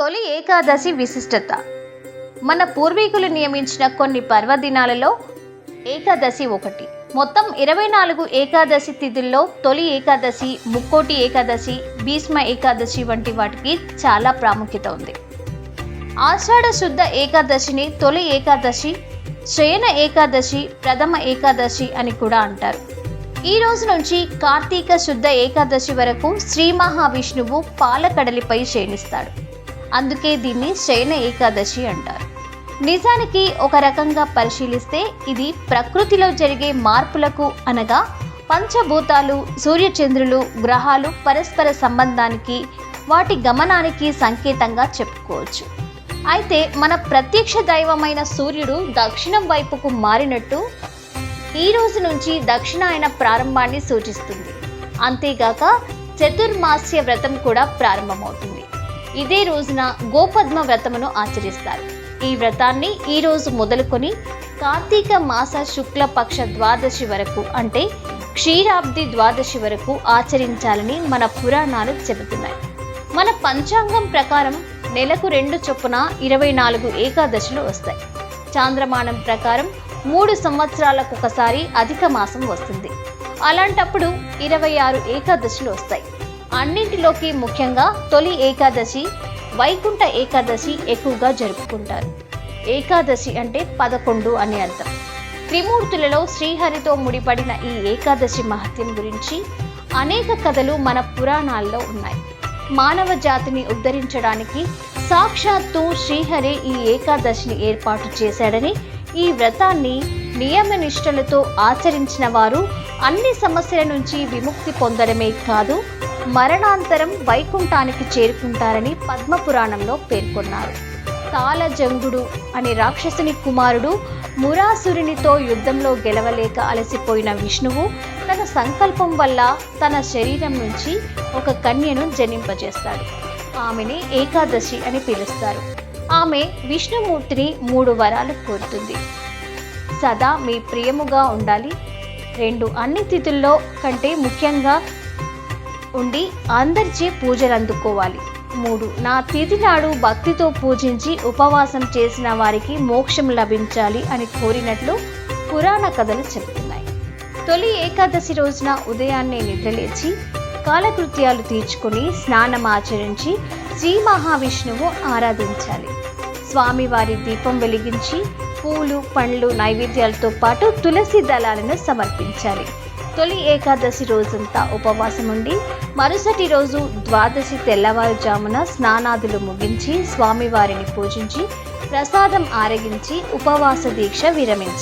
తొలి ఏకాదశి విశిష్టత. మన పూర్వీకులు నియమించిన కొన్ని పర్వదినాలలో ఏకాదశి ఒకటి. మొత్తం ఇరవై నాలుగు ఏకాదశి తిథుల్లో తొలి ఏకాదశి ముక్కోటి ఏకాదశి భీష్మ ఏకాదశి వంటి వాటికి చాలా ప్రాముఖ్యత ఉంది. ఆషాఢ శుద్ధ ఏకాదశిని తొలి ఏకాదశి శయన ఏకాదశి ప్రథమ ఏకాదశి అని కూడా అంటారు. ఈ రోజు నుంచి కార్తీక శుద్ధ ఏకాదశి వరకు శ్రీ మహావిష్ణువు పాలకడలిపై శయనిస్తాడు అందుకే దీన్ని శయన ఏకాదశి అంటారు. నిజానికి ఒక రకంగా పరిశీలిస్తే ఇది ప్రకృతిలో జరిగే మార్పులకు అనగా పంచభూతాలు సూర్యచంద్రులు గ్రహాలు పరస్పర సంబంధానికి వాటి గమనానికి సంకేతంగా చెప్పుకోవచ్చు. అయితే మన ప్రత్యక్ష దైవమైన సూర్యుడు దక్షిణం వైపుకు మారినట్టు ఈ రోజు నుంచి దక్షిణాయన ప్రారంభాన్ని సూచిస్తుంది. అంతేగాక చతుర్మాస్య వ్రతం కూడా ప్రారంభమవుతుంది. ఇదే రోజున గోపద్మ వ్రతమును ఆచరిస్తారు. ఈ వ్రతాన్ని ఈ రోజు మొదలుకొని కార్తీక మాస శుక్ల పక్ష ద్వాదశి వరకు అంటే క్షీరాబ్ది ద్వాదశి వరకు ఆచరించాలని మన పురాణాలు చెబుతున్నాయి. మన పంచాంగం ప్రకారం నెలకు రెండు చొప్పున ఇరవై నాలుగు ఏకాదశులు వస్తాయి. చాంద్రమానం ప్రకారం మూడు సంవత్సరాలకు ఒకసారి అధిక మాసం వస్తుంది. అలాంటప్పుడు ఇరవై ఆరు ఏకాదశులు వస్తాయి. అన్నింటిలోకి ముఖ్యంగా తొలి ఏకాదశి వైకుంఠ ఏకాదశి ఎక్కువగా జరుపుకుంటారు. ఏకాదశి అంటే పదకొండు అని అర్థం. త్రిమూర్తులలో శ్రీహరితో ముడిపడిన ఈ ఏకాదశి మహత్యం గురించి అనేక కథలు మన పురాణాల్లో ఉన్నాయి. మానవ జాతిని ఉద్ధరించడానికి సాక్షాత్తు శ్రీహరి ఈ ఏకాదశిని ఏర్పాటు చేశాడని ఈ వ్రతాన్ని నియమనిష్టలతో ఆచరించిన వారు అన్ని సమస్యల నుంచి విముక్తి పొందడమే కాదు మరణాంతరం వైకుంఠానికి చేరుకుంటారని పద్మపురాణంలో పేర్కొన్నారు. తాళజంగుడు అనే రాక్షసుని కుమారుడు మురాసురునితో యుద్ధంలో గెలవలేక అలసిపోయిన విష్ణువు తన సంకల్పం వల్ల తన శరీరం నుంచి ఒక కన్యను జనింపజేస్తాడు. ఆమెని ఏకాదశి అని పిలుస్తారు. ఆమె విష్ణుమూర్తిని మూడు వరాలు కోరుతుంది. సదా మీ ప్రియముగా ఉండాలి. రెండు అన్ని తిథుల్లో కంటే ముఖ్యంగా ఉండి అందరిచే పూజలు అందుకోవాలి. మూడు నా తిథి నాడు భక్తితో పూజించి ఉపవాసం చేసిన వారికి మోక్షం లభించాలి అని కోరినట్లు పురాణ కథలు చెబుతున్నాయి. తొలి ఏకాదశి రోజున ఉదయాన్నే నిద్రలేచి కాలకృత్యాలు తీర్చుకొని స్నానం ఆచరించి శ్రీ మహావిష్ణువు ఆరాధించాలి. స్వామివారి దీపం వెలిగించి పూలు పండ్లు నైవేద్యాలతో పాటు తులసి దళాలను సమర్పించాలి. తొలి ఏకాదశి రోజంతా ఉపవాసం ఉండి మరుసటి రోజు ద్వాదశి తెల్లవారుజామున స్నానాదులు ముగించి స్వామివారిని పూజించి ప్రసాదం ఆరగించి ఉపవాస దీక్ష విరమించారు.